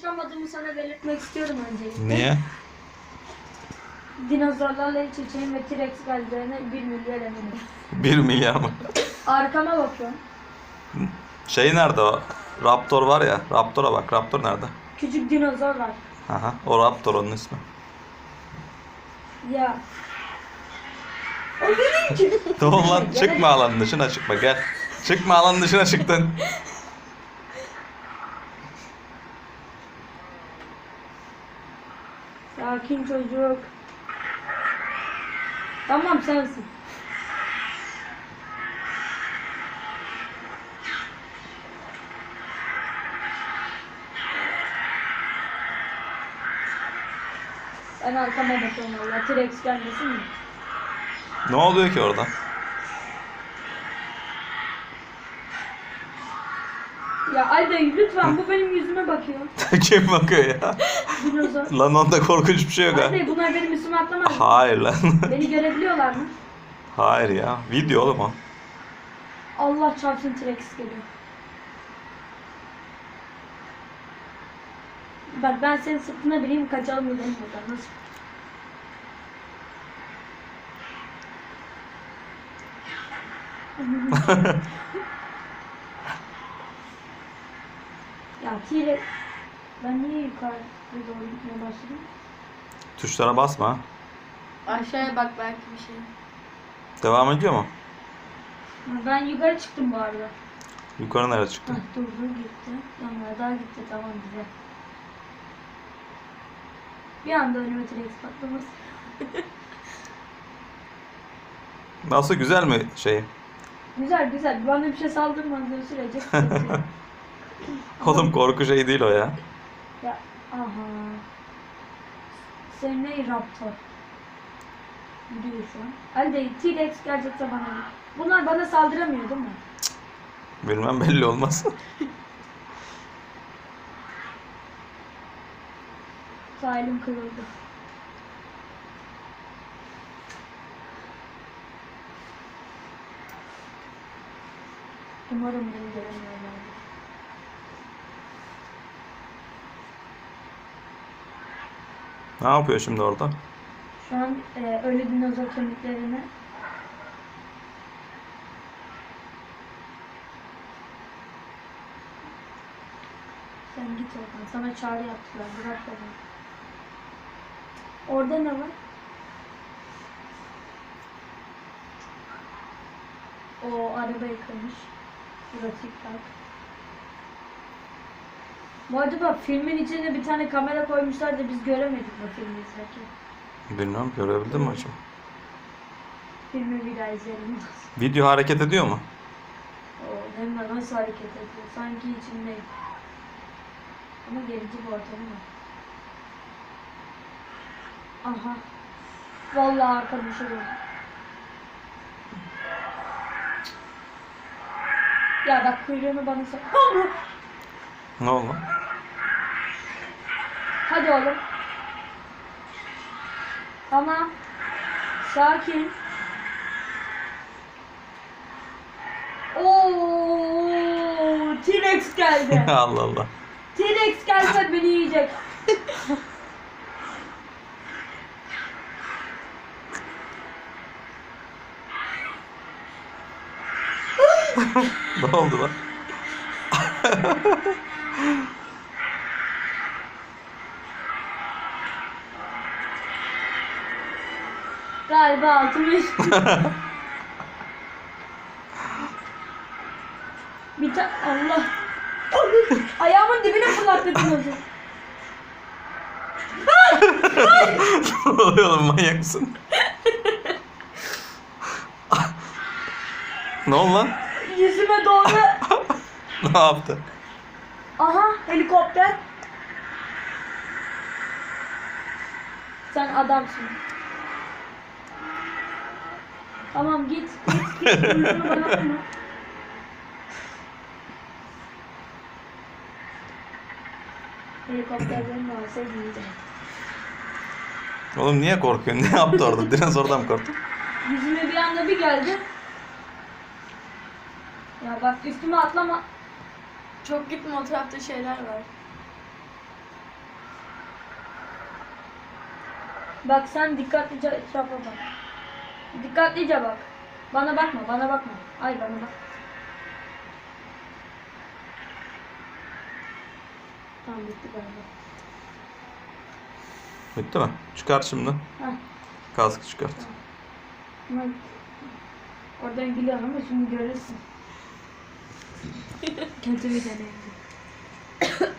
çıkamadığımı sana belirtmek istiyorum öncelikle. Niye? Dinozorlarla iç içeyim ve T-Rex geleceğine 1 milyar eminim. 1 milyar mı? Arkama bakıyorum. Şey nerede o? Raptor var ya. Raptor'a bak. Raptor nerede? Küçük dinozor var. Aha. O Raptor onun ismi. Ya. O benim ki. Tamam lan çıkma alanın dışına çıkma gel. Çıkma alanın dışına çıktın. Sakin çocuk. Tamam sensin. Ben arkama bakıyorum valla. T-Rex gelmesin mi? Ne oluyor ki orada? Ya Alday lütfen bu benim yüzüme bakıyor. Kim bakıyor ya? Dinozor. Lan onda korkunç bir şey yok ha. Alday bunlar benim üstüme atlamaz mı? Hayır lan. Beni görebiliyorlar mı? Hayır ya. Video oğlum o. Allah çarpsın T-Rex geliyor. Bak ben senin sırtına bineyim kaçalım gidelim buradan. Nasıl? T-Rex ben niye yukarı doğru gitmeye başladım? Tuşlara basma. Aşağıya bak belki bir şey. Devam ediyor mu? Ben yukarı çıktım bu arada. Yukarı nereye Hah çıktın? durdu gitti. Yanlara daha gitti tamam güzel. Bir anda önüme T-Rex patlaması. Nasıl güzel mi şey? Güzel güzel. Bana bir şey saldırmadığı sürece. Oğlum korku şey değil o ya. ya aha. Sen ne raptor? Gidiyor şu an. Elde T-Rex gelecekse bana. Bunlar bana saldıramıyor değil mi? Bilmem belli olmaz. Sağ elim kırıldı. Umarım beni göremiyorlar. Ne yapıyor şimdi orada? Şu an e, ölü dinozor kemiklerini Sen git oradan. Sana çağrı yaptılar. Bırak beni. Orada ne var? O araba yıkamış. Grafik park. Bu arada bak filmin içine bir tane kamera koymuşlar da biz göremedik bu filmi izlerken. Bilmem görebildin mi acaba? Filmi bir daha izleyelim. Video hareket ediyor mu? O hem de nasıl hareket ediyor? Sanki içindeyim. Ama gerici bir ortamı var. Aha. Vallahi arkadaşı bu. Ya bak kuyruğunu bana sok. Ne oldu? Hadi oğlum. Tamam. Sakin. Oo, T-Rex geldi. Allah Allah. T-Rex gelse beni yiyecek. Ne oldu lan? Galiba altımı. Bir ta Allah. Ayağımın dibine fırlattı dinozu. ne oluyor oğlum manyak mısın? ne oldu lan? Yüzüme doğru. Ne yaptı? Aha helikopter. Sen adamsın. Tamam git git git. Kuyruğunu bana atma. Helikopterlerini. Oğlum niye korkuyorsun? Ne yaptı orada? Dinozordan mı korktun? Yüzüme bir anda bir geldi. Ya bak üstüme atlama. Çok gitme o tarafta şeyler var. Bak sen dikkatlice etrafa bak. Dikkatlice bak. Bana bakma, bana bakma. Ay bana bak. Tamam bitti galiba. Bitti mi? Çıkart şimdi. Heh. Kaskı çıkart. Ama oradan biliyorum ama şimdi görürsün. Kötü bir deneyimdi.